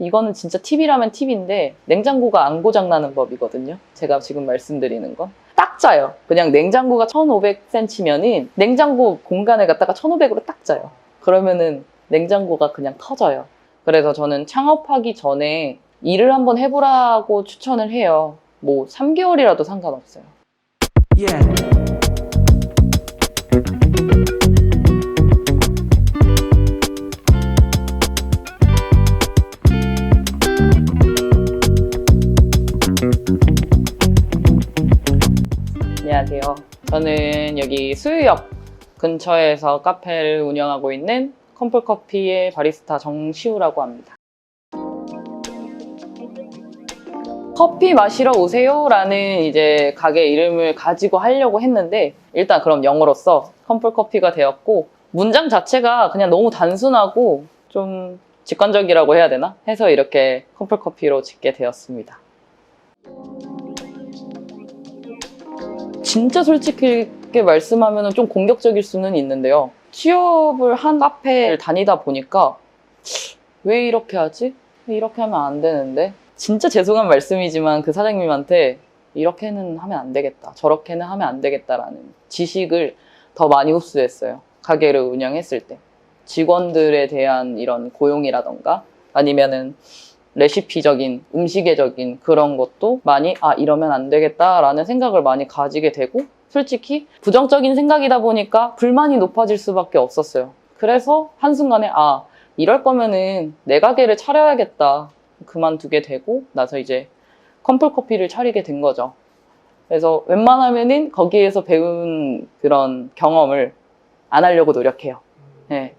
이거는 진짜 팁이라면 팁인데 냉장고가 안 고장나는 법이거든요. 제가 지금 말씀드리는 건. 딱 짜요. 그냥 냉장고가 1500cm면은 냉장고 공간을 갖다가 1500으로 딱 짜요. 그러면은 냉장고가 그냥 터져요. 그래서 저는 창업하기 전에 일을 한번 해보라고 추천을 해요. 뭐 3개월이라도 상관없어요. Yeah. 저는 여기 수유역 근처에서 카페를 운영하고 있는 컴플커피의 바리스타 정시우라고 합니다. 커피 마시러 오세요 라는 이제 가게 이름을 가지고 하려고 했는데 일단 그럼 영어로서 컴플커피가 되었고 문장 자체가 그냥 너무 단순하고 좀 직관적이라고 해야 되나? 해서 이렇게 컴플커피로 짓게 되었습니다. 진짜 솔직히 말씀하면 좀 공격적일 수는 있는데요. 취업을 한 카페를 다니다 보니까 왜 이렇게 하지? 이렇게 하면 안 되는데? 진짜 죄송한 말씀이지만 그 사장님한테 이렇게는 하면 안 되겠다. 저렇게는 하면 안 되겠다라는 지식을 더 많이 흡수했어요. 가게를 운영했을 때. 직원들에 대한 이런 고용이라던가 아니면은 레시피적인 음식의적인 그런 것도 많이 아 이러면 안 되겠다라는 생각을 많이 가지게 되고 솔직히 부정적인 생각이다 보니까 불만이 높아질 수밖에 없었어요. 그래서 한순간에 아 이럴 거면은 내 가게를 차려야겠다 그만두게 되고 나서 이제 컴플 커피를 차리게 된 거죠. 그래서 웬만하면은 거기에서 배운 그런 경험을 안 하려고 노력해요. 네.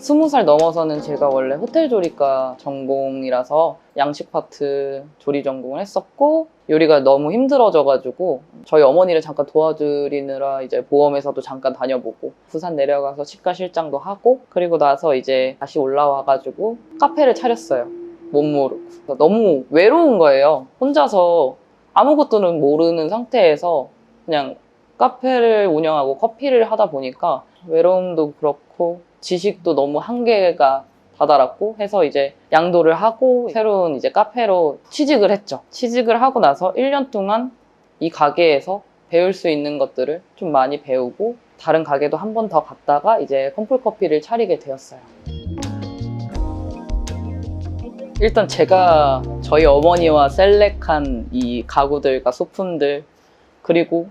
스무 살 넘어서는 제가 원래 호텔 조리과 전공이라서 양식 파트 조리 전공을 했었고 요리가 너무 힘들어져가지고 저희 어머니를 잠깐 도와드리느라 이제 보험회사도 잠깐 다녀보고 부산 내려가서 치과 실장도 하고 그리고 나서 이제 다시 올라와가지고 카페를 차렸어요. 못 모르고 너무 외로운 거예요. 혼자서 아무것도는 모르는 상태에서 그냥 카페를 운영하고 커피를 하다 보니까 외로움도 그렇고 지식도 너무 한계가 다다랐고 해서 이제 양도를 하고 새로운 이제 카페로 취직을 했죠. 취직을 하고 나서 1년 동안 이 가게에서 배울 수 있는 것들을 좀 많이 배우고 다른 가게도 한 번 더 갔다가 이제 컴플 커피를 차리게 되었어요. 일단 제가 저희 어머니와 셀렉한 이 가구들과 소품들 그리고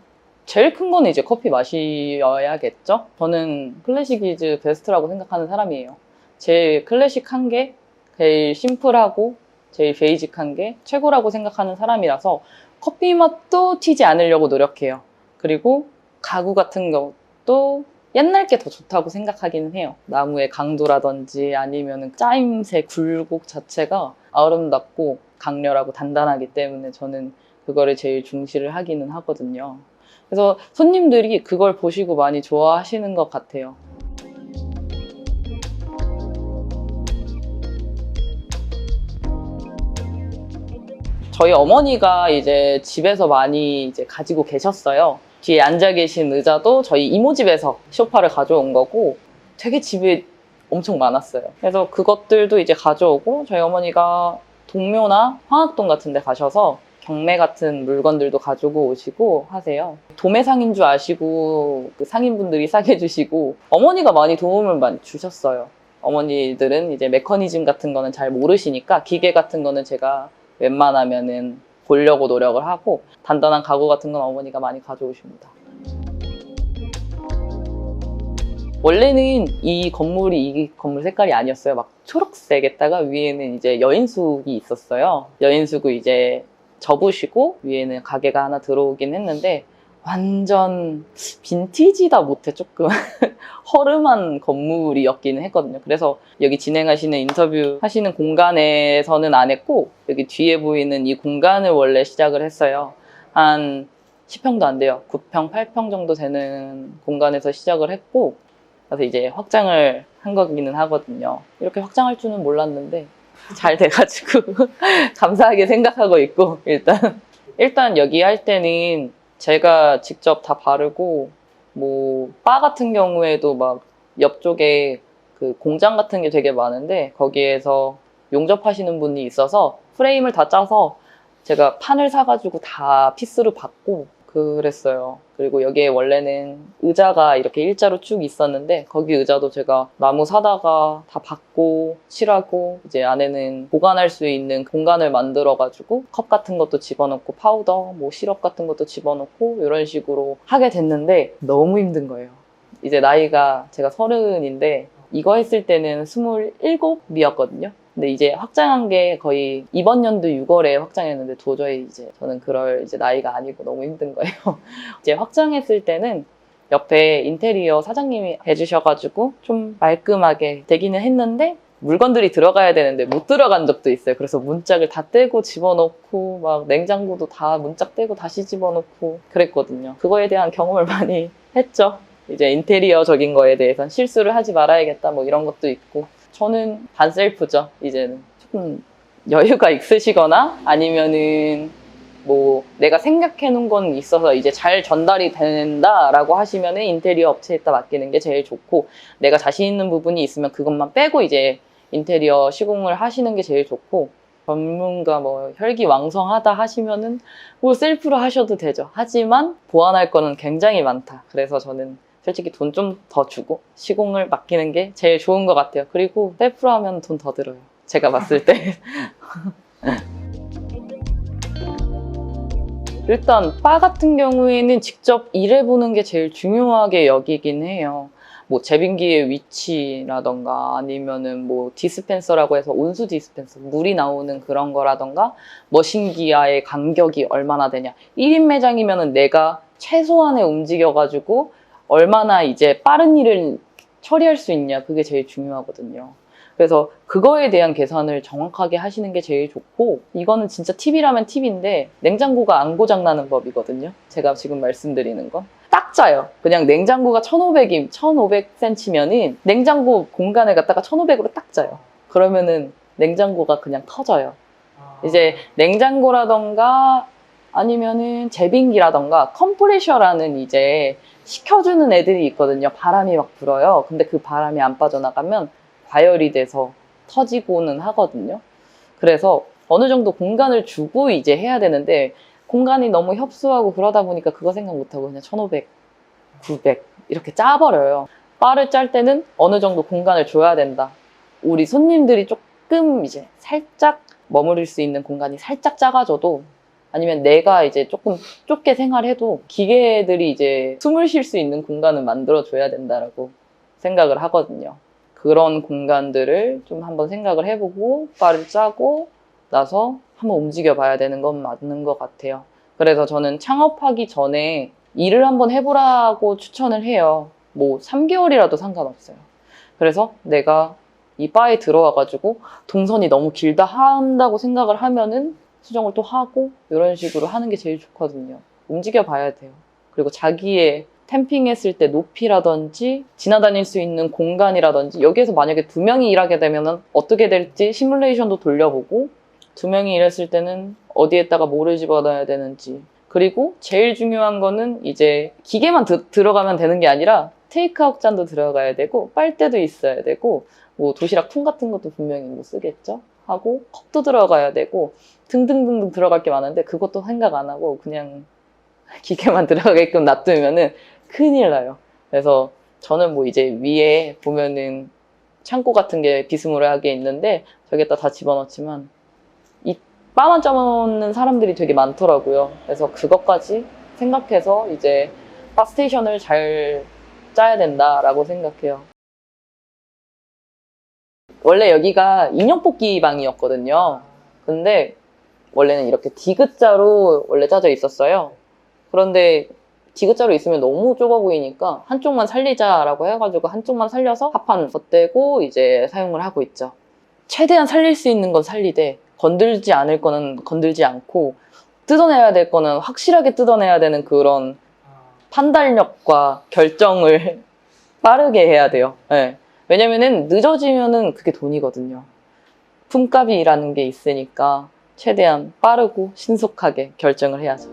제일 큰 거는 이제 커피 마시어야겠죠? 저는 클래식 이즈 베스트라고 생각하는 사람이에요. 제일 클래식한 게 제일 심플하고 제일 베이직한 게 최고라고 생각하는 사람이라서 커피 맛도 튀지 않으려고 노력해요. 그리고 가구 같은 것도 옛날 게 더 좋다고 생각하기는 해요. 나무의 강도라든지 아니면 짜임새, 굴곡 자체가 아름답고 강렬하고 단단하기 때문에 저는 그거를 제일 중시를 하기는 하거든요. 그래서 손님들이 그걸 보시고 많이 좋아하시는 것 같아요. 저희 어머니가 이제 집에서 많이 이제 가지고 계셨어요. 뒤에 앉아 계신 의자도 저희 이모 집에서 소파를 가져온 거고 되게 집에 엄청 많았어요. 그래서 그것들도 이제 가져오고 저희 어머니가 동묘나 황학동 같은 데 가셔서 경매 같은 물건들도 가지고 오시고 하세요. 도매상인 줄 아시고 그 상인분들이 싸게 주시고 어머니가 많이 도움을 많이 주셨어요. 어머니들은 이제 메커니즘 같은 거는 잘 모르시니까 기계 같은 거는 제가 웬만하면은 보려고 노력을 하고 단단한 가구 같은 건 어머니가 많이 가져오십니다. 원래는 이 건물이 이 건물 색깔이 아니었어요. 막 초록색에다가 위에는 이제 여인숙이 있었어요. 여인숙을 이제 접으시고 위에는 가게가 하나 들어오긴 했는데 완전 빈티지다 못해 조금 허름한 건물이었기는 했거든요. 그래서 여기 진행하시는 인터뷰 하시는 공간에서는 안 했고 여기 뒤에 보이는 이 공간을 원래 시작을 했어요. 한 10평도 안 돼요. 9평, 8평 정도 되는 공간에서 시작을 했고 그래서 이제 확장을 한 거기는 하거든요. 이렇게 확장할 줄은 몰랐는데 잘 돼가지고 감사하게 생각하고 있고 일단. 일단 여기 할 때는 제가 직접 다 바르고 뭐 바 같은 경우에도 막 옆쪽에 그 공장 같은 게 되게 많은데 거기에서 용접하시는 분이 있어서 프레임을 다 짜서 제가 판을 사가지고 다 피스로 받고 그랬어요. 그리고 여기에 원래는 의자가 이렇게 일자로 쭉 있었는데 거기 의자도 제가 나무 사다가 다 받고 칠하고 이제 안에는 보관할 수 있는 공간을 만들어 가지고 컵 같은 것도 집어넣고 파우더, 뭐 시럽 같은 것도 집어넣고 이런 식으로 하게 됐는데 너무 힘든 거예요. 이제 나이가 제가 서른인데 이거 했을 때는 스물일곱이었거든요. 근데 이제 확장한 게 거의 이번 연도 6월에 확장했는데 도저히 이제 저는 그럴 이제 나이가 아니고 너무 힘든 거예요. 이제 확장했을 때는 옆에 인테리어 사장님이 해주셔가지고 좀 말끔하게 되기는 했는데 물건들이 들어가야 되는데 못 들어간 적도 있어요. 그래서 문짝을 다 떼고 집어넣고 막 냉장고도 다 문짝 떼고 다시 집어넣고 그랬거든요. 그거에 대한 경험을 많이 했죠. 이제 인테리어적인 거에 대해서는 실수를 하지 말아야겠다 뭐 이런 것도 있고 저는 반셀프죠 이제는 조금 여유가 있으시거나 아니면은 뭐 내가 생각해 놓은 건 있어서 이제 잘 전달이 된다라고 하시면은 인테리어 업체에다 맡기는 게 제일 좋고 내가 자신 있는 부분이 있으면 그것만 빼고 이제 인테리어 시공을 하시는 게 제일 좋고 전문가 뭐 혈기왕성하다 하시면은 뭐 셀프로 하셔도 되죠. 하지만 보완할 거는 굉장히 많다. 그래서 저는 솔직히 돈 좀 더 주고 시공을 맡기는 게 제일 좋은 것 같아요. 그리고 셀프로 하면 돈 더 들어요. 제가 봤을 때. 일단 바 같은 경우에는 직접 일해보는 게 제일 중요하게 여기긴 해요. 뭐 제빙기의 위치라던가 아니면은 뭐 디스펜서라고 해서 온수 디스펜서 물이 나오는 그런 거라던가 머신기와의 간격이 얼마나 되냐 1인 매장이면은 내가 최소한에 움직여가지고 얼마나 이제 빠른 일을 처리할 수 있냐 그게 제일 중요하거든요. 그래서 그거에 대한 계산을 정확하게 하시는 게 제일 좋고 이거는 진짜 팁이라면 팁인데 냉장고가 안 고장 나는 법이거든요. 제가 지금 말씀드리는 건. 딱 짜요. 그냥 냉장고가 1500임, 1500cm면은 냉장고 공간을 갖다가 1500으로 딱 짜요. 그러면은 냉장고가 그냥 터져요. 이제 냉장고라던가 아니면은 제빙기라던가 컴프레셔라는 이제 식혀주는 애들이 있거든요. 바람이 막 불어요. 근데 그 바람이 안 빠져나가면 과열이 돼서 터지고는 하거든요. 그래서 어느 정도 공간을 주고 이제 해야 되는데 공간이 너무 협소하고 그러다 보니까 그거 생각 못하고 그냥 1500, 900 이렇게 짜버려요. 바를 짤 때는 어느 정도 공간을 줘야 된다. 우리 손님들이 조금 이제 살짝 머무를 수 있는 공간이 살짝 작아져도 아니면 내가 이제 조금 좁게 생활해도 기계들이 이제 숨을 쉴 수 있는 공간을 만들어줘야 된다라고 생각을 하거든요. 그런 공간들을 좀 한번 생각을 해보고 바를 짜고 나서 한번 움직여 봐야 되는 건 맞는 것 같아요. 그래서 저는 창업하기 전에 일을 한번 해보라고 추천을 해요. 뭐 3개월이라도 상관없어요. 그래서 내가 이 바에 들어와가지고 동선이 너무 길다 한다고 생각을 하면은 수정을 또 하고 이런 식으로 하는 게 제일 좋거든요. 움직여 봐야 돼요. 그리고 자기의 캠핑했을 때 높이라든지 지나다닐 수 있는 공간이라든지 여기에서 만약에 두 명이 일하게 되면 어떻게 될지 시뮬레이션도 돌려보고 두 명이 일했을 때는 어디에다가 뭐를 집어넣어야 되는지 그리고 제일 중요한 거는 이제 기계만 드- 들어가면 되는 게 아니라 테이크아웃 잔도 들어가야 되고 빨대도 있어야 되고 뭐 도시락 통 같은 것도 분명히 뭐 쓰겠죠 하고 컵도 들어가야 되고 등등등등 들어갈 게 많은데 그것도 생각 안 하고 그냥 기계만 들어가게끔 놔두면은 큰일 나요. 그래서 저는 뭐 이제 위에 보면은 창고 같은 게 비스무리하게 있는데 저기다 다 집어넣지만 이 바만 짜먹는 사람들이 되게 많더라고요. 그래서 그것까지 생각해서 이제 바 스테이션을 잘 짜야 된다라고 생각해요. 원래 여기가 인형 뽑기 방이었거든요. 근데 원래는 이렇게 디귿자로 원래 짜져 있었어요. 그런데 디귿자로 있으면 너무 좁아 보이니까 한쪽만 살리자라고 해가지고 한쪽만 살려서 합판 덧대고 이제 사용을 하고 있죠. 최대한 살릴 수 있는 건 살리되 건들지 않을 거는 건들지 않고 뜯어내야 될 거는 확실하게 뜯어내야 되는 그런 판단력과 결정을 빠르게 해야 돼요. 예. 왜냐면은 늦어지면은 그게 돈이거든요. 품값이라는 게 있으니까 최대한 빠르고 신속하게 결정을 해야죠.